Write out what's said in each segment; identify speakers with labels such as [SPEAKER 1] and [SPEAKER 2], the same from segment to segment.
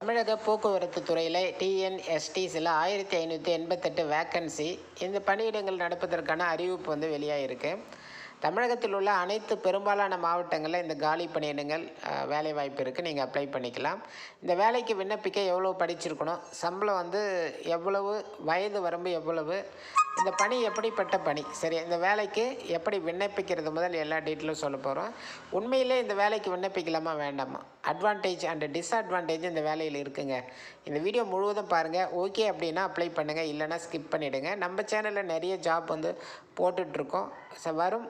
[SPEAKER 1] தமிழக போக்குவரத்து துறையில் டிஎன்எஸ்டிஸில் ஆயிரத்தி ஐநூற்றி எண்பத்தெட்டு வேக்கன்சி இந்த பணியிடங்கள் நடப்பதற்கான அறிவிப்பு வந்து வெளியாகிருக்கு தமிழகத்தில் உள்ள அனைத்து பெரும்பாலான மாவட்டங்களில் இந்த காலி பணியிடங்கள் வேலை வாய்ப்பு இருக்குது நீங்கள் அப்ளை பண்ணிக்கலாம். இந்த வேலைக்கு விண்ணப்பிக்க எவ்வளோ படிச்சிருக்கணும்? சம்பளம் வந்து எவ்வளவு? வயது வரம்பு எவ்வளவு? இந்த பணி எப்படிப்பட்ட பணி? சரி இந்த வேலைக்கு எப்படி விண்ணப்பிக்கிறது முதல் எல்லா டீட்டெயிலும் சொல்ல போகிறோம் உண்மையிலே இந்த வேலைக்கு விண்ணப்பிக்கலாமா வேண்டாமா? அட்வான்டேஜ் அண்டு டிஸ்அட்வான்டேஜ் இந்த வேலையில் இருக்குங்க. இந்த வீடியோ முழுவதும் பாருங்கள் ஓகே அப்படின்னா அப்ளை பண்ணுங்கள் இல்லைன்னா ஸ்கிப் பண்ணிவிடுங்க நம்ம சேனலில் நிறைய ஜாப் வந்து போட்டுட்ருக்கோம். ஸோ வரும்.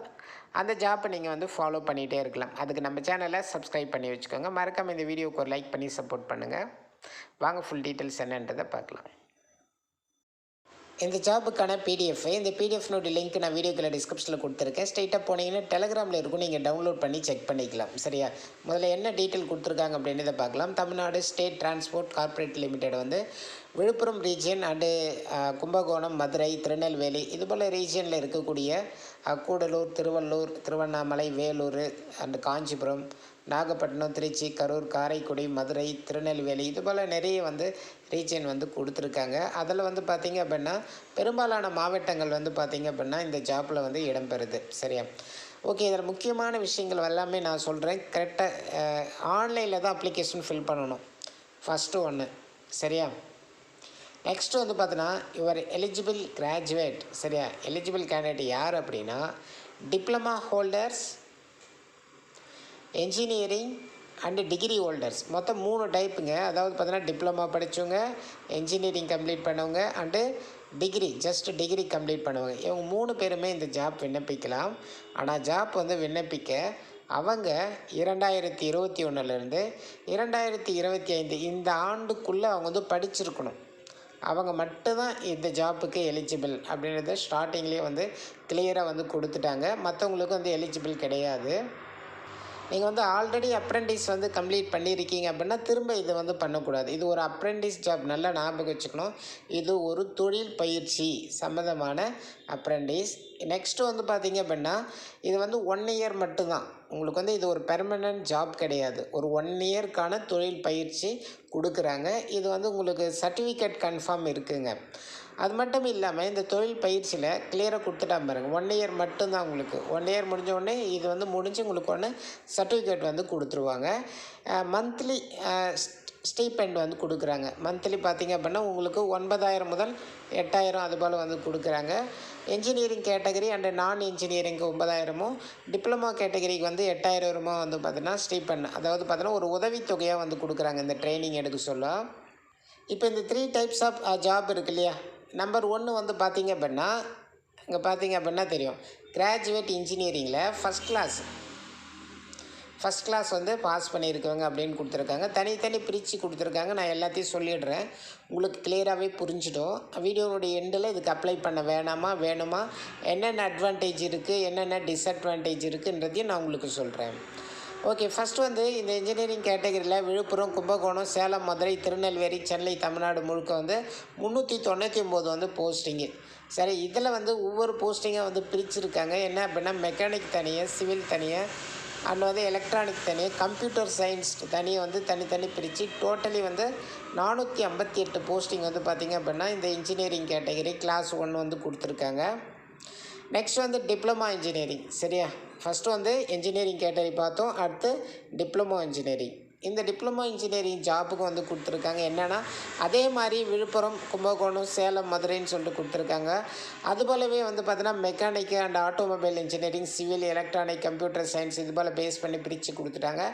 [SPEAKER 1] அந்த ஜாப்பை நீங்கள் வந்து ஃபாலோ பண்ணிகிட்டே இருக்கலாம். அதுக்கு நம்ம சேனலை சப்ஸ்கிரைப் பண்ணி வச்சுக்கோங்க. மறக்காமல் இந்த வீடியோக்கு ஒரு லைக் பண்ணி சப்போர்ட் பண்ணுங்கள் வாங்க ஃபுல் டீட்டெயில்ஸ் என்னன்றதை பார்க்கலாம். இந்த ஜாபுக்கான பிடிஎஃப் இந்த பிடிஎஃப்னுடைய லிங்க் நான் வீடியோக்கில் டிஸ்கிரிப்ஷனில் கொடுத்துருக்கேன். ஸ்ட்ரைட்டாக போனீங்கன்னா டெலகிராமில் இருக்கும். நீங்கள் டவுன்லோட் பண்ணி செக் பண்ணிக்கலாம். சரியா? முதல்ல என்ன டீட்டெயில் கொடுத்துருக்காங்க அப்படின்றத பார்க்கலாம். Tamil Nadu state transport corporate limited வந்து விழுப்புரம் ரீஜியன் அண்டு கும்பகோணம் மதுரை திருநெல்வேலி இதுபோல் ரீஜியனில் இருக்கக்கூடிய கூடலூர் திருவள்ளூர் திருவண்ணாமலை வேலூர் அண்டு காஞ்சிபுரம் நாகப்பட்டினம் திருச்சி கரூர் காரைக்குடி மதுரை திருநெல்வேலி இது போல் நிறைய வந்து ரீஜன் வந்து கொடுத்துருக்காங்க. அதில் வந்து பார்த்திங்க அப்படின்னா பெரும்பாலான மாவட்டங்கள் வந்து பார்த்திங்க அப்படின்னா இந்த ஜாப்பில் வந்து இடம்பெறுது சரியா? ஓகே இதில் முக்கியமான விஷயங்கள் எல்லாமே நான் சொல்கிறேன் கரெக்டாக ஆன்லைனில் தான் அப்ளிகேஷன் ஃபில் பண்ணணும். ஃபஸ்ட்டு ஒன்று சரியா? நெக்ஸ்ட்டு வந்து பார்த்தோன்னா யுவர் எலிஜிபிள் கிராஜுவேட் சரியா? எலிஜிபிள் கேண்டிடேட் யார் அப்படின்னா diploma holders engineering and degree holders மொத்தம் மூணு டைப்புங்க அதாவது பார்த்தீங்கன்னா டிப்ளமா படித்தவங்க என்ஜினியரிங் கம்ப்ளீட் பண்ணவங்க and degree just degree complete பண்ணுவாங்க. இவங்க மூணு பேருமே இந்த ஜாப் விண்ணப்பிக்கலாம். ஆனால் ஜாப் வந்து விண்ணப்பிக்க அவங்க இரண்டாயிரத்தி இருபத்தி ஒன்றுலேருந்து இரண்டாயிரத்தி இருபத்தி ஐந்து இந்த ஆண்டுக்குள்ளே அவங்க வந்து படிச்சிருக்கணும். அவங்க மட்டும்தான் இந்த ஜாப்புக்கு எலிஜிபிள் அப்படின்றத ஸ்டார்டிங்லேயே வந்து கிளியராக வந்து கொடுத்துட்டாங்க. மற்றவங்களுக்கு வந்து எலிஜிபிள் கிடையாது. நீங்கள் வந்து ஆல்ரெடி அப்ரெண்டிஸ் வந்து கம்ப்ளீட் பண்ணியிருக்கீங்க அப்படின்னா திரும்ப இது வந்து பண்ணக்கூடாது. இது ஒரு அப்ரெண்டிஸ் ஜாப் நல்லா ஞாபகம் வச்சுக்கணும். இது ஒரு தொழில் பயிற்சி சம்மந்தமான அப்ரெண்டிஸ் நெக்ஸ்ட்டு வந்து பார்த்தீங்க அப்படின்னா இது வந்து ஒன் இயர் மட்டும்தான். உங்களுக்கு வந்து இது ஒரு பெர்மனன்ட் ஜாப் கிடையாது. ஒரு ஒன் இயர்க்கான தொழில் பயிற்சி கொடுக்குறாங்க. இது வந்து உங்களுக்கு சர்டிஃபிகேட் கன்ஃபார்ம் இருக்குங்க. அது மட்டும் இல்லாமல் இந்த தொழில் பயிற்சியில் கிளியராக கொடுத்துட்டா பாருங்க. ஒன் இயர் மட்டும்தான் உங்களுக்கு. ஒன் இயர் முடிஞ்ச உடனே இது வந்து முடிஞ்சு உங்களுக்கு ஒன்று சர்டிஃபிகேட் வந்து கொடுத்துருவாங்க. மந்த்லி ஸ்டீபெண்ட் வந்து கொடுக்குறாங்க. மந்த்லி பார்த்திங்க அப்படின்னா உங்களுக்கு ஒன்பதாயிரம் முதல் எட்டாயிரம் அதுபோல் வந்து கொடுக்குறாங்க. இன்ஜினியரிங் கேட்டகரி அண்டு நான் இன்ஜினியரிங்க்கு ஒன்பதாயிரமும் டிப்ளமோ கேட்டகரிக்கு வந்து எட்டாயிரமோ வந்து பார்த்திங்கன்னா ஸ்டீபெண்ட் அதாவது பார்த்தீங்கன்னா ஒரு உதவித்தொகையாக வந்து கொடுக்குறாங்க இந்த ட்ரைனிங் எடுக்க சொல்ல. இப்போ இந்த த்ரீ டைப்ஸ் ஆஃப் ஜாப் இருக்கு இல்லையா? நம்பர் ஒன்று வந்து பார்த்தீங்க அப்படின்னா இங்கே பார்த்தீங்க அப்படின்னா தெரியும். கிராஜுவேட் இன்ஜினியரிங்கில் ஃபஸ்ட் கிளாஸ் ஃபஸ்ட் கிளாஸ் வந்து பாஸ் பண்ணியிருக்கவங்க அப்படின்னு கொடுத்துருக்காங்க. தனித்தனி பிரித்து கொடுத்துருக்காங்க. நான் எல்லாத்தையும் சொல்லிடுறேன். உங்களுக்கு கிளியராகவே புரிஞ்சிடும். வீடியோனுடைய எண்டில் இதுக்கு அப்ளை பண்ண வேணாமா வேணுமா என்னென்ன அட்வான்டேஜ் இருக்குது என்னென்ன டிஸ்அட்வான்டேஜ் இருக்குன்றதையும் நான் உங்களுக்கு சொல்கிறேன் ஓகே ஃபஸ்ட்டு வந்து இந்த இன்ஜினியரிங் கேட்டகரியில் விழுப்புரம் கும்பகோணம் சேலம் மதுரை திருநெல்வேலி சென்னை தமிழ்நாடு முழுக்க வந்து முந்நூற்றி தொண்ணூற்றி ஒம்பது வந்து போஸ்டிங்கு சரி இதில் வந்து ஒவ்வொரு போஸ்டிங்காக வந்து பிரிச்சுருக்காங்க. என்ன அப்படின்னா மெக்கானிக் தனியாக சிவில் தனியாக அண்ட் வந்து எலக்ட்ரானிக் தனியாக கம்ப்யூட்டர் சயின்ஸ் தனியாக வந்து தனித்தனி பிரித்து டோட்டலி வந்து நானூற்றி ஐம்பத்தி எட்டு போஸ்டிங் வந்து பார்த்திங்க அப்படின்னா இந்த இன்ஜினியரிங் கேட்டகரி கிளாஸ் ஒன் வந்து கொடுத்துருக்காங்க. நெக்ஸ்ட் வந்து டிப்ளமா இன்ஜினியரிங் சரியா? ஃபஸ்ட்டு வந்து இன்ஜினியரிங் கேட்டகரி பார்த்தோம். அடுத்து டிப்ளமோ இன்ஜினியரிங் இந்த டிப்ளமோ இன்ஜினியரிங் ஜாபுக்கு வந்து கொடுத்துருக்காங்க. என்னென்னா அதே மாதிரி விழுப்புரம் கும்பகோணம் சேலம் மதுரைன்னு சொல்லிட்டு கொடுத்துருக்காங்க. அது போலவே வந்து பார்த்தீங்கன்னா mechanic and automobile engineering civil electronic computer science இது போல் பேஸ் பண்ணி பிரித்து கொடுத்துட்டாங்க.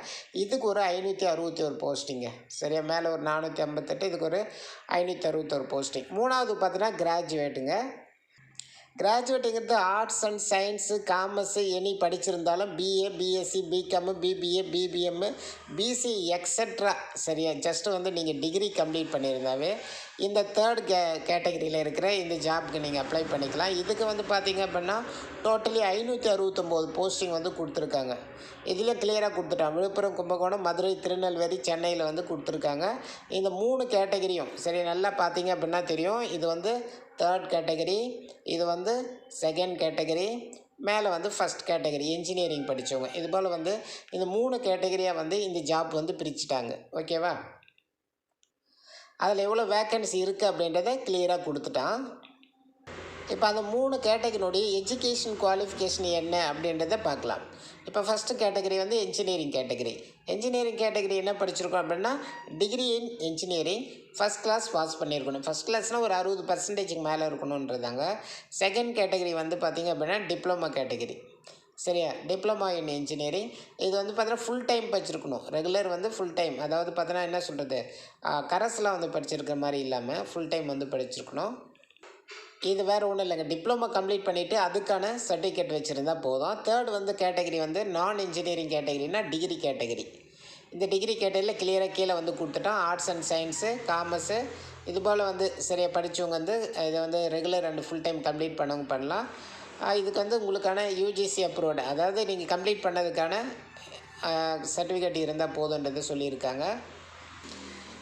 [SPEAKER 1] இதுக்கு ஒரு ஐநூற்றி அறுபத்தி ஒரு போஸ்டிங்க சரியா? மேலே ஒரு நானூற்றி ஐம்பத்தெட்டு இதுக்கு ஒரு ஐநூற்றி அறுபத்தொரு போஸ்டிங் மூணாவது பார்த்தீங்கன்னா கிராஜுவேட்டுங்க கிராஜுவேட்டுங்கிறது arts and science commerce any படிச்சிருந்தாலும் BA BSc BCom BBA BBM BC extra சரியா? ஜஸ்ட்டு வந்து நீங்கள் டிகிரி கம்ப்ளீட் பண்ணியிருந்தாவே இந்த தேர்ட் கே கேட்டகரியில் இருக்கிற இந்த ஜாப்க்கு நீங்கள் அப்ளை பண்ணிக்கலாம். இதுக்கு வந்து பார்த்திங்க அப்படின்னா டோட்டலி ஐநூற்றி அறுபத்தொம்போது போஸ்டிங் வந்து கொடுத்துருக்காங்க. இதில் கிளியராக கொடுத்துட்டாங்க. விழுப்புரம் கும்பகோணம் மதுரை திருநெல்வேலி சென்னையில் வந்து கொடுத்துருக்காங்க. இந்த மூணு கேட்டகரியும் சரி நல்லா பார்த்தீங்க அப்படின்னா தெரியும். இது வந்து தேர்ட் கேட்டகரி இது வந்து செகண்ட் கேட்டகரி மேலே வந்து ஃபஸ்ட் கேட்டகரி இன்ஜினியரிங் படித்தவங்க இது போல் வந்து இந்த மூணு கேட்டகரியாக வந்து இந்த ஜாப் வந்து பிரிச்சுட்டாங்க. ஓகேவா அதில் எவ்வளோ வேக்கன்சி இருக்குது அப்படின்றத கிளியராக கொடுத்துட்டான். இப்போ அந்த மூணு கேட்டகரியோடைய எஜுகேஷன் குவாலிஃபிகேஷன் என்ன அப்படின்றத பார்க்கலாம். இப்போ ஃபஸ்ட்டு கேட்டகரி வந்து என்ஜினியரிங் கேட்டகரி என்ஜினியரிங் கேட்டகரி என்ன படிச்சிருக்கோம் அப்படின்னா degree in engineering first class pass பண்ணியிருக்கணும். ஃபஸ்ட் கிளாஸ்னால் ஒரு அறுபது பர்சன்டேஜுக்கு மேலே இருக்கணுன்றதாங்க செகண்ட் கேட்டகரி வந்து பார்த்திங்க அப்படின்னா டிப்ளமா கேட்டகரி சரியா? டிப்ளமா இன் இன்ஜினியரிங் இது வந்து பார்த்தீங்கன்னா ஃபுல் டைம் படிச்சிருக்கணும். ரெகுலர் வந்து ஃபுல் டைம் அதாவது பார்த்தீங்கன்னா என்ன சொல்கிறது கரஸ்லாம் வந்து படிச்சிருக்கிற மாதிரி இல்லாமல் ஃபுல் டைம் வந்து படிச்சிருக்கணும். இது வேறு ஒன்றும் இல்லைங்க. டிப்ளமோ கம்ப்ளீட் பண்ணிவிட்டு அதுக்கான சர்டிஃபிகேட் வச்சுருந்தா போதும். தேர்ட் வந்து கேட்டகரி வந்து நான் இன்ஜினியரிங் கேட்டகரினா டிகிரி கேட்டகரி இந்த டிகிரி கேட்டகரியில் கிளியராக கீழே வந்து கொடுத்துட்டோம். ஆர்ட்ஸ் அண்ட் சயின்ஸு காமர்ஸு இது போல் வந்து சரியாக படித்தவங்க வந்து இதை வந்து regular and full time complete பண்ணவங்க பண்ணலாம். இதுக்கு வந்து உங்களுக்கான யூஜிசி அப்ரூவ்டு அதாவது நீங்கள் கம்ப்ளீட் பண்ணதுக்கான சர்டிஃபிகேட் இருந்தால் போதுன்றது சொல்லியிருக்காங்க.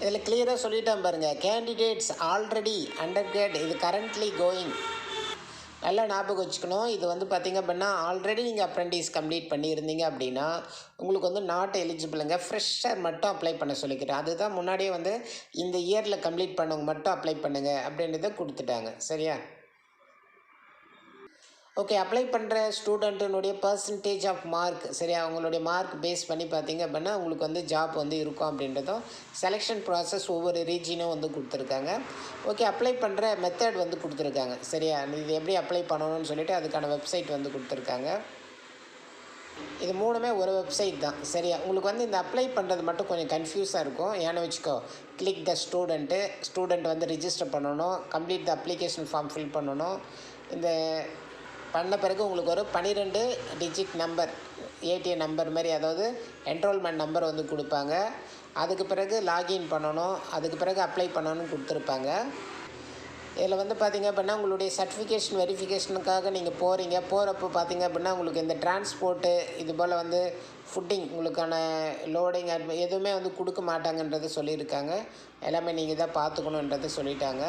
[SPEAKER 1] இதில் கிளியராக சொல்லிட்டேன் பாருங்கள் கேண்டிடேட்ஸ் ஆல்ரெடி அண்டர் கிரேட் இது கரண்ட்லி கோயிங் நல்லா ஞாபகம் வச்சுக்கணும். இது வந்து பார்த்திங்க அப்படின்னா ஆல்ரெடி நீங்கள் அப்ரெண்டிஸ் கம்ப்ளீட் பண்ணியிருந்தீங்க அப்படின்னா உங்களுக்கு வந்து நாட் எலிஜிபிளுங்க ஃப்ரெஷ்ஷர் மட்டும் அப்ளை பண்ண சொல்லிக்கிறேன். அதுதான் முன்னாடியே வந்து இந்த இயரில் கம்ப்ளீட் பண்ணவங்க மட்டும் அப்ளை பண்ணுங்கள் அப்படின்றத கொடுத்துட்டாங்க. சரியா? ஓகே அப்ளை பண்ணுற ஸ்டூடெண்ட்டினுடைய பர்சன்டேஜ் ஆஃப் மார்க் சரி அவங்களுடைய மார்க் பேஸ் பண்ணி பார்த்தீங்க அப்படின்னா உங்களுக்கு வந்து ஜாப் வந்து இருக்கும் அப்படின்றதும் செலெக்ஷன் ப்ராசஸ் ஒவ்வொரு ரீஜினும் வந்து கொடுத்துருக்காங்க. ஓகே அப்ளை பண்ணுற மெத்தட் வந்து கொடுத்துருக்காங்க. சரியா? இது எப்படி அப்ளை பண்ணணும்னு சொல்லிட்டு அதுக்கான வெப்சைட் வந்து கொடுத்துருக்காங்க. இது மூணுமே ஒரு வெப்சைட் தான். சரியா? உங்களுக்கு வந்து இந்த அப்ளை பண்ணுறது மட்டும் கொஞ்சம் கன்ஃபியூஸாக இருக்கும். ஏன்னு வச்சுக்கோ கிளிக் த ஸ்டூடெண்ட்டு ஸ்டூடெண்ட் வந்து ரிஜிஸ்டர் பண்ணணும். Complete the application form fill பண்ணணும். இந்த பண்ண பிறகு உங்களுக்கு ஒரு பன்னிரெண்டு டிஜிட் நம்பர் ஏடிஎம் நம்பர் மாதிரி அதாவது என்ரோல்மெண்ட் நம்பர் வந்து கொடுப்பாங்க. அதுக்கு பிறகு லாகின் பண்ணணும். அதுக்கு பிறகு அப்ளை பண்ணணும்னு கொடுத்துருப்பாங்க. இதில் வந்து பார்த்தீங்க அப்படின்னா உங்களுடைய சர்டிஃபிகேஷன் வெரிஃபிகேஷனுக்காக நீங்கள் போகிறீங்க போகிறப்போ பார்த்தீங்க அப்படின்னா உங்களுக்கு இந்த டிரான்ஸ்போர்ட்டு இது போல் வந்து ஃபுட்டிங் உங்களுக்கான லோடிங் எதுவுமே வந்து கொடுக்க மாட்டாங்கன்றது சொல்லியிருக்காங்க. எல்லாமே நீங்கள் தான் பார்த்துக்கணுன்றதை சொல்லிட்டாங்க.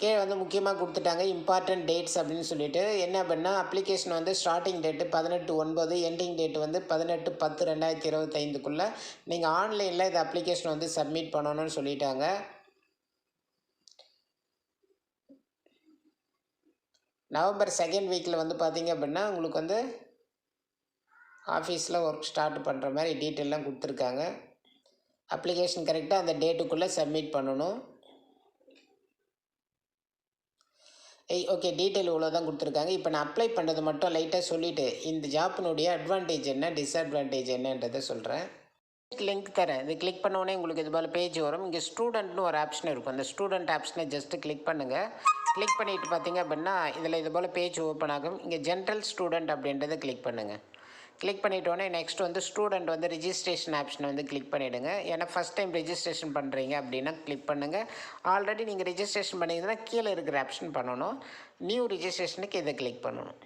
[SPEAKER 1] கீழே வந்து முக்கியமாக கொடுத்துட்டாங்க இம்பார்ட்டன்ட் டேட்ஸ் அப்படின்னு சொல்லிட்டு. என்ன அப்படின்னா அப்ளிகேஷன் வந்து ஸ்டார்டிங் டேட்டு பதினெட்டு ஒன்பது எண்டிங் டேட் வந்து பதினெட்டு பத்து ரெண்டாயிரத்தி இருபத்தைந்துக்குள்ளே நீங்கள் ஆன்லைனில் இந்த அப்ளிகேஷன் வந்து சப்மிட் பண்ணணும்னு சொல்லிட்டாங்க. நவம்பர் செகண்ட் வீக்கில் வந்து பார்த்தீங்க அப்படின்னா உங்களுக்கு வந்து ஆஃபீஸில் ஒர்க் ஸ்டார்ட் பண்ணுற மாதிரி டீட்டெயிலாம் கொடுத்துருக்காங்க. அப்ளிகேஷன் கரெக்டாக அந்த டேட்டுக்குள்ளே சப்மிட் பண்ணணும். ஓகே டீட்டெயில் இவ்வளோ தான் கொடுத்துருக்காங்க. இப்போ நான் அப்ளை பண்ணுறது மட்டும் லைட்டாக சொல்லிவிட்டு இந்த ஜாப்பினுடைய அட்வான்டேஜ் என்ன டிஸ்அட்வான்டேஜ் என்னன்றதை சொல்கிறேன் லிங்க் தரேன். இது கிளிக் பண்ண உங்களுக்கு இது போல் பேஜ் வரும். இங்கே ஸ்டூடெண்ட்னு ஒரு ஆப்ஷன் இருக்கும். அந்த ஸ்டூடெண்ட் ஆப்ஷனை ஜஸ்ட்டு கிளிக் பண்ணுங்கள் கிளிக் பண்ணிவிட்டு பார்த்தீங்க அப்படின்னா இதில் இது போல் பேஜ் ஓப்பன் ஆகும். இங்கே ஜென்ரல் ஸ்டூடெண்ட் அப்படின்றத கிளிக் பண்ணுங்கள் கிளிக் பண்ணிட்டோன்னே நெக்ஸ்ட் வந்து ஸ்டூடெண்ட் வந்து ரிஜிஸ்ட்ரேஷன் ஆப்ஷனை வந்து கிளிக் பண்ணிவிடுங்க ஏன்னா ஃபஸ்ட் டைம் ரிஜிஸ்ட்ரேஷன் பண்ணுறீங்க அப்படின்னா கிளிக் பண்ணுங்கள் ஆல்ரெடி நீங்கள் ரிஜிஸ்ட்ரேஷன் பண்ணிங்கன்னா கீழே இருக்கிற ஆப்ஷன் பண்ணணும். நியூ ரிஜிஸ்ட்ரேஷனுக்கு இதை கிளிக் பண்ணணும்.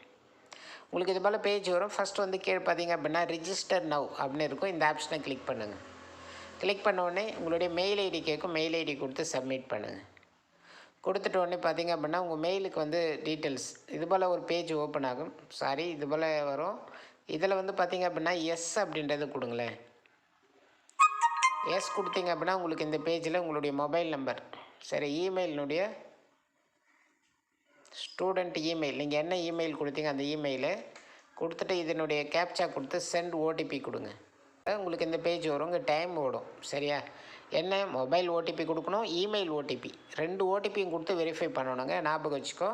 [SPEAKER 1] உங்களுக்கு இது போல் பேஜ் வரும். ஃபஸ்ட் வந்து கீழே பார்த்தீங்க அப்படின்னா ரிஜிஸ்டர் நவ் அப்படின்னு இருக்கும். இந்த ஆப்ஷனை கிளிக் பண்ணுங்கள் கிளிக் பண்ணோடனே உங்களுடைய மெயில் ஐடி கேட்கும் மெயில் ஐடி கொடுத்து சப்மிட் பண்ணுங்கள் கொடுத்துட்ட உடனே பார்த்தீங்க அப்படின்னா உங்கள் மெயிலுக்கு வந்து டீட்டெயில்ஸ் இது போல் ஒரு பேஜ் ஓப்பன் ஆகும். சாரி இது போல் வரும். இதில் வந்து பார்த்தீங்க அப்படின்னா எஸ் அப்படின்றத கொடுங்களேன். எஸ் கொடுத்தீங்க அப்படின்னா உங்களுக்கு இந்த பேஜில் உங்களுடைய மொபைல் நம்பர் சரி இமெயிலினுடைய ஸ்டூடெண்ட் இமெயில் நீங்கள் என்ன இமெயில் கொடுத்தீங்க அந்த இமெயிலு கொடுத்துட்டு இதனுடைய கேப்சா கொடுத்து சென்ட் ஓடிபி கொடுங்க. உங்களுக்கு இந்த பேஜ் வரும் உங்கள் டைம் ஓடும். சரியா? என்ன? மொபைல் ஓடிபி கொடுக்கணும் இமெயில் ஓடிபி ரெண்டு ஓடிபியும் கொடுத்து வெரிஃபை பண்ணணுங்க. ஞாபகம் வச்சுக்கோ.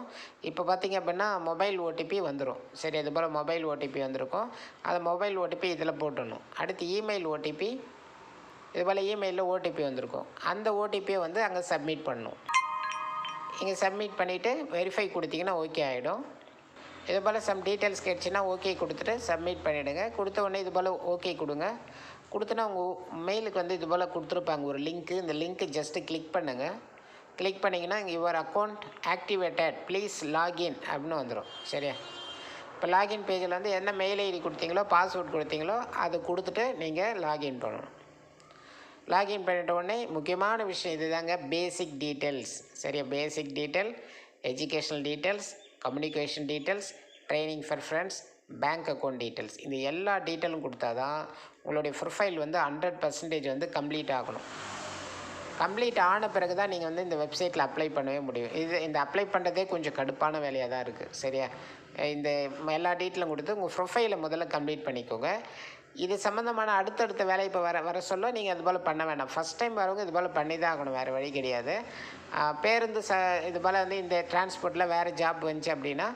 [SPEAKER 1] இப்போ பார்த்தீங்க அப்படின்னா மொபைல் ஓடிபி வந்துடும் சரி அது போல் மொபைல் ஓடிபி வந்திருக்கும். அந்த மொபைல் ஓடிபி இதில் போட்டுடணும். அடுத்து இமெயில் ஓடிபி இது போல் இமெயிலில் ஓடிபி வந்திருக்கும். அந்த ஓடிபியை வந்து அங்கே சப்மிட் பண்ணணும் இங்கே சப்மிட் பண்ணிவிட்டு வெரிஃபை கொடுத்தீங்கன்னா ஓகே ஆகிடும் இது போல் சம் டீட்டெயில்ஸ் கேட்டுச்சுன்னா ஓகே கொடுத்துட்டு சப்மிட் பண்ணிவிடுங்க கொடுத்த உடனே இது போல் ஓகே கொடுங்க. கொடுத்தனா உங்கள் மெயிலுக்கு வந்து இது போல் கொடுத்துருப்பாங்க. ஒரு லிங்க்கு இந்த லிங்க்கு ஜஸ்ட்டு கிளிக் பண்ணுங்கள் கிளிக் பண்ணிங்கன்னா இங்கே your account activated please login அப்படின்னு வந்துடும் சரியா? இப்போ லாகின் பேஜில் வந்து என்ன மெயில் ஐடி கொடுத்தீங்களோ பாஸ்வேர்ட் கொடுத்தீங்களோ அதை கொடுத்துட்டு நீங்கள் லாகின் பண்ணணும். லாகின் பண்ணிட்ட உடனே முக்கியமான விஷயம் இதுதாங்க. பேசிக் டீட்டெயில்ஸ் சரியா? Basic detail educational details communication details training for friends bank account details இந்த எல்லா டீட்டெயிலும் கொடுத்தா தான் உங்களுடைய ப்ரொஃபைல் வந்து ஹண்ட்ரட் பர்சன்டேஜ் வந்து கம்ப்ளீட் ஆகணும். கம்ப்ளீட் ஆன பிறகு தான் நீங்கள் வந்து இந்த வெப்சைட்டில் அப்ளை பண்ணவே முடியும். இது இந்த அப்ளை பண்ணுறதே கொஞ்சம் கடுப்பான வேலையாக தான் இருக்குது சரியா? இந்த எல்லா டீட்டெயிலும் கொடுத்து உங்கள் ப்ரொஃபைலை முதல்ல கம்ப்ளீட் பண்ணிக்கோங்க. இது சம்மந்தமான அடுத்தடுத்த வேலை இப்போ வர வர சொல்ல நீங்கள் அதுபோல் பண்ண வேண்டாம் ஃபஸ்ட் டைம் வரவங்க இது போல் பண்ணி தான் ஆகணும். வேறு வழி கிடையாது. பேருந்து ச இது போல் வந்து இந்த டிரான்ஸ்போர்ட்டில் வேறு ஜாப் வந்துச்சு அப்படின்னா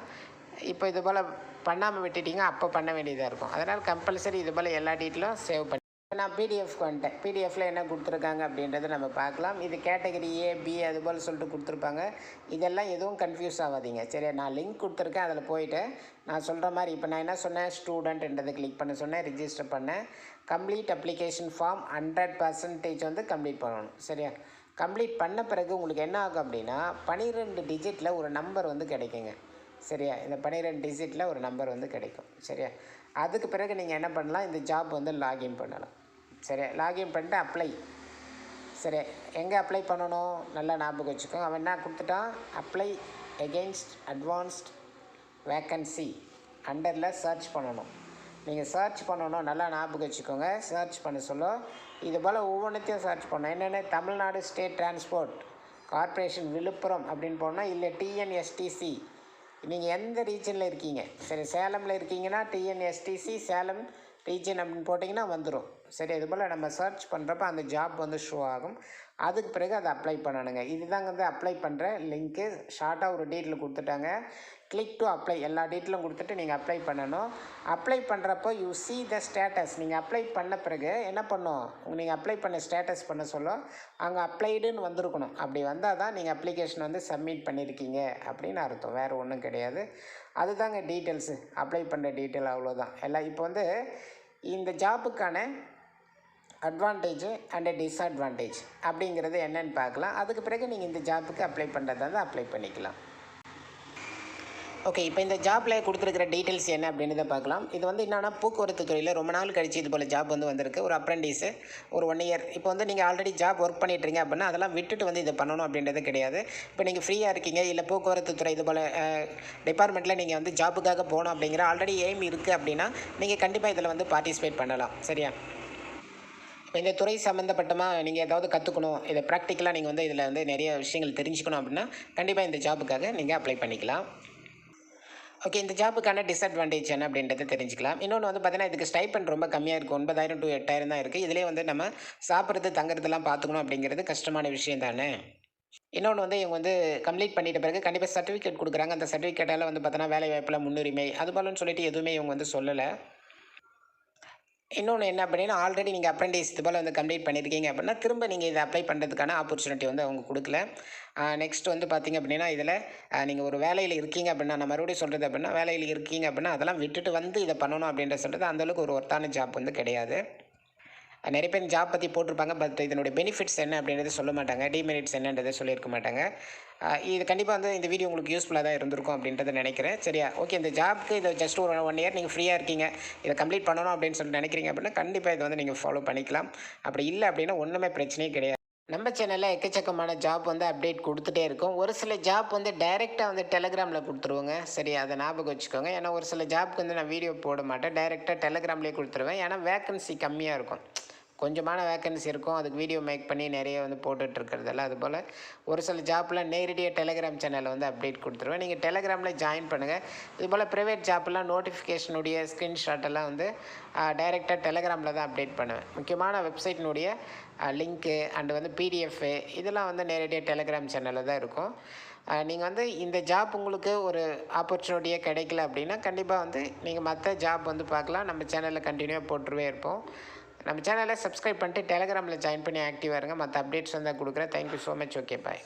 [SPEAKER 1] இப்போ இது போல் பண்ணாமல் விட்டுட்டீங்க அப்போ பண்ண வேண்டியதாக இருக்கும். அதனால் கம்பல்சரி இது போல் எல்லா டீட்டெயிலும் சேவ் பண்ணி நான் பிடிஎஃப்க்கு வந்துட்டேன். பிடிஎஃப்பில் என்ன கொடுத்துருக்காங்க அப்படின்றத நம்ம பார்க்கலாம். இது கேட்டகரி ஏ பி அது போல் சொல்லிட்டு கொடுத்துருப்பாங்க. இதெல்லாம் எதுவும் கன்ஃபியூஸ் ஆகாதீங்க. சரி நான் லிங்க் கொடுத்துருக்கேன். அதில் போயிட்டு நான் சொல்கிற மாதிரி இப்போ நான் என்ன சொன்னேன்? ஸ்டூடெண்ட்ன்றதை கிளிக் பண்ண சொன்னேன். ரிஜிஸ்டர் பண்ணேன். Complete application form hundred percentage வந்து கம்ப்ளீட் பண்ணணும். சரியா? கம்ப்ளீட் பண்ண பிறகு உங்களுக்கு என்ன ஆகும் அப்படின்னா பனிரெண்டு டிஜிட்டில் ஒரு நம்பர் வந்து கிடைக்குங்க. சரியா? இந்த பன்னிரெண்டு டிஜிட்டில் ஒரு நம்பர் வந்து கிடைக்கும். சரியா? அதுக்கு பிறகு நீங்கள் என்ன பண்ணலாம்? இந்த ஜாப் வந்து லாகின் பண்ணலாம். சரி லாகின் பண்ணிட்டு அப்ளை சரி எங்கே அப்ளை பண்ணணும்? நல்லா ஞாபகம் வச்சுக்கோங்க. அவன் என்ன கொடுத்துட்டான்? அப்ளை எகெயின்ஸ்ட் அட்வான்ஸ்ட் வேக்கன்சி அண்டரில் சர்ச் பண்ணணும். நீங்கள் சர்ச் பண்ணணும். நல்லா ஞாபகம் வச்சுக்கோங்க. சர்ச் பண்ண சொல்ல. இது போல் ஒவ்வொன்றத்தையும் சர்ச் பண்ணணும். என்னென்ன? Tamil Nadu state transport corporation Villupuram அப்படின்னு போனால் இல்லை டிஎன்எஸ்டிசி நீங்கள் எந்த ரீஜனில் இருக்கீங்க? சரி சேலமில் இருக்கீங்கன்னா டிஎன்எஸ்டிசி சேலம் ரீஜன் அப்படின்னு போட்டிங்கன்னா வந்துடும் சரி இது போல் நம்ம சர்ச் பண்ணுறப்ப அந்த ஜாப் வந்து ஷோ ஆகும். அதுக்கு பிறகு அதை அப்ளை பண்ணணுங்க. இதுதாங்க வந்து அப்ளை பண்ணுற லிங்க்கு ஷார்ட்டாக ஒரு டீட்டில் கொடுத்துட்டாங்க. கிளிக் டு அப்ளை எல்லா டீட்டெயிலும் கொடுத்துட்டு நீங்கள் அப்ளை பண்ணணும். அப்ளை பண்ணுறப்போ யூ சி த ஸ்டேட்டஸ் நீங்கள் அப்ளை பண்ண பிறகு என்ன பண்ணும்? நீங்கள் அப்ளை பண்ண ஸ்டேட்டஸ் பண்ண சொல்ல அங்கே அப்ளைடுன்னு வந்திருக்கணும். அப்படி வந்தால் தான் நீங்கள் அப்ளிகேஷன் வந்து சப்மிட் பண்ணியிருக்கீங்க அப்படின்னு அர்த்தம். வேறு ஒன்றும் கிடையாது. அதுதாங்க டீட்டெயில்ஸு அப்ளை பண்ணுற டீட்டெயில் அவ்வளோதான் எல்லாம் இப்போ வந்து இந்த ஜாப்புக்கான அட்வான்டேஜ் அண்டு டிஸ்அட்வான்டேஜ் அப்படிங்கிறது என்னன்னு பார்க்கலாம். அதுக்கு பிறகு நீங்கள் இந்த ஜாப்புக்கு அப்ளை பண்ணுறதா இருந்தால் அப்ளை பண்ணிக்கலாம். ஓகே இப்போ இந்த ஜாப்பில் கொடுத்துருக்கிற டீட்டெயில்ஸ் என்ன அப்படின்றத பார்க்கலாம். இது வந்து என்னென்னா போக்குவரத்து துறையில் ரொம்ப நாள் கழிச்சு இது போல் ஜாப் வந்து வந்திருக்கு. ஒரு அப்ரெண்டிஸு ஒரு ஒன் இயர் இப்போ வந்து நீங்கள் ஆல்ரெடி ஜாப் ஒர்க் பண்ணிட்டுருங்க அப்படின்னா அதெல்லாம் விட்டுட்டு வந்து இதை பண்ணணும் அப்படின்றது கிடையாது. இப்போ நீங்கள் ஃப்ரீயாக இருக்கீங்க இல்லை போக்குவரத்து துறை இது போல் டிபார்ட்மெண்ட்டில் நீங்கள் வந்து ஜாப்புக்காக போகணும் அப்படிங்கிற ஆல்ரெடி எய்ம் இருக்குது அப்படின்னா நீங்கள் கண்டிப்பாக இதில் வந்து பார்ட்டிசிபேட் பண்ணலாம். சரியா? இந்த துறை சம்மந்தப்பட்டமாக நீங்கள் ஏதாவது கற்றுக்கணும் இதை ப்ராக்டிக்கலாக நீங்கள் வந்து இதில் வந்து நிறைய விஷயங்கள் தெரிஞ்சுக்கணும் அப்படின்னா கண்டிப்பாக இந்த ஜாபுக்காக நீங்கள் அப்ளை பண்ணிக்கலாம். ஓகே இந்த ஜாப்புக்கான டிஸ்அட்வான்டேஜ் என்ன அப்படின்றத தெரிஞ்சுக்கலாம். இன்னொன்று வந்து பார்த்தீங்கன்னா இதுக்கு ஸ்டைப்பண்ட் ரொம்ப கம்மியாக இருக்குது ஒன்பதாயிரம் டு எட்டாயிரம் தான் இருக்குது இதிலே வந்து நம்ம சாப்பிட்றது தங்குறதெல்லாம் பார்த்துக்கணும் அப்படிங்கிறது கஷ்டமான விஷயம் தானே? இன்னொன்று வந்து இவங்க வந்து கம்ப்ளீட் பண்ணிட்ட பிறகு கண்டிப்பாக சர்டிஃபிகேட் கொடுக்குறாங்க. அந்த சர்டிஃபிகேட்டால் வந்து பார்த்தோன்னா வேலை வாய்ப்பில் முன்னுரிமை அது போலன்னு சொல்லிட்டு எதுவுமே இவங்க வந்து சொல்லலை. இன்னொன்று என்ன அப்படின்னா ஆல்ரெடி நீங்கள் அப்ரெண்டிஸ் இது போல் வந்து கம்ப்ளீட் பண்ணியிருக்கீங்க அப்படின்னா திரும்ப நீங்கள் இதை அப்ளை பண்ணுறதுக்கான ஆப்பர்ச்சுனிட்டி வந்து அவங்க கொடுக்கல. நெக்ஸ்ட் வந்து பார்த்தீங்க அப்படின்னா இதில் நீங்கள் ஒரு வேலையில் இருக்கீங்க அப்படின்னா நான் மறுபடியும் சொல்கிறது அப்படின்னா வேலையில் இருக்கீங்க அப்படின்னா அதெல்லாம் விட்டுட்டு வந்து இதை பண்ணணும் அப்படின்ற சொல்கிறது அந்தளவுக்கு ஒரு ஒர்த்தான ஜாப் வந்து கிடையாது. நிறைய பேர் ஜாப் பற்றி போட்டிருப்பாங்க பட் இதனுடைய பெனிஃபிட்ஸ் என்ன அப்படின்றத சொல்ல மாட்டாங்க டிமெரிட்ஸ் என்னன்றதை சொல்லியிருக்க மாட்டாங்க. இது கண்டிப்பாக வந்து இந்த வீடியோ உங்களுக்கு யூஸ்ஃபுல்லாக தான் இருந்திருக்கும் அப்படின்றத நினைக்கிறேன். சரியா? ஓகே இந்த ஜாப்க்கு இது ஜஸ்ட் ஒரு ஒன் இயர் நீங்கள் ஃப்ரீயாக இருக்கீங்க. இதை கம்ப்ளீட் பண்ணணும் அப்படின்னு சொல்லிட்டு நினைக்கிறீங்க அப்படின்னா கண்டிப்பாக இதை வந்து நீங்கள் ஃபாலோ பண்ணிக்கலாம். அப்படி இல்லை அப்படின்னா ஒன்றுமே பிரச்சனையே கிடையாது. நம்ம சேனலில் எக்கச்சக்கமான ஜாப் வந்து அப்டேட் கொடுத்துட்டே இருக்கும். ஒரு சில ஜாப் வந்து டைரெக்டாக வந்து டெலகிராமில் கொடுத்துருவோங்க. சரி அதை ஞாபகம் வச்சுக்கோங்க. ஏன்னா ஒரு சில ஜாப்க்கு வந்து நான் வீடியோ போட மாட்டேன். டைரெக்டாக டெலகிராம்லேயே கொடுத்துருவேன். ஏன்னா வேக்கன்சி கம்மியாக இருக்கும். கொஞ்சமான வேக்கன்சி இருக்கும். அதுக்கு வீடியோ மேக் பண்ணி நிறைய வந்து போட்டுட்ருக்கிறதெல்லாம் அதுபோல் ஒரு சில ஜாப்பில் நேரடியாக டெலகிராம் சேனலில் வந்து அப்டேட் கொடுத்துருவேன். நீங்கள் டெலகிராமில் ஜாயின் பண்ணுங்கள் இதுபோல் ப்ரைவேட் ஜாப்லாம் நோட்டிஃபிகேஷனுடைய ஸ்க்ரீன்ஷாட்டெல்லாம் வந்து டைரெக்டாக டெலகிராமில் தான் அப்டேட் பண்ணுவேன். முக்கியமான வெப்சைட்டினுடைய லிங்க்கு அண்டு வந்து பிடிஎஃப் இதெல்லாம் வந்து நேரடியாக டெலகிராம் சேனலில் தான் இருக்கும். நீங்கள் வந்து இந்த ஜாப் உங்களுக்கு ஒரு ஆப்பர்ச்சுனிட்டியாக கிடைக்கல அப்படின்னா கண்டிப்பாக வந்து நீங்கள் மற்ற ஜாப் வந்து பார்க்கலாம். நம்ம சேனலில் கண்டினியூவாக போட்டுருவே இருப்போம். நம்ம சேனலை சப்ஸ்கிரைப் பண்ணிட்டு டெலகிராமில் ஜாயின் பண்ணி ஆக்டிவாக இருங்க. மற்ற அப்டேட்ஸ் வந்தால் கொடுக்குறேன். Thank you so much okay bye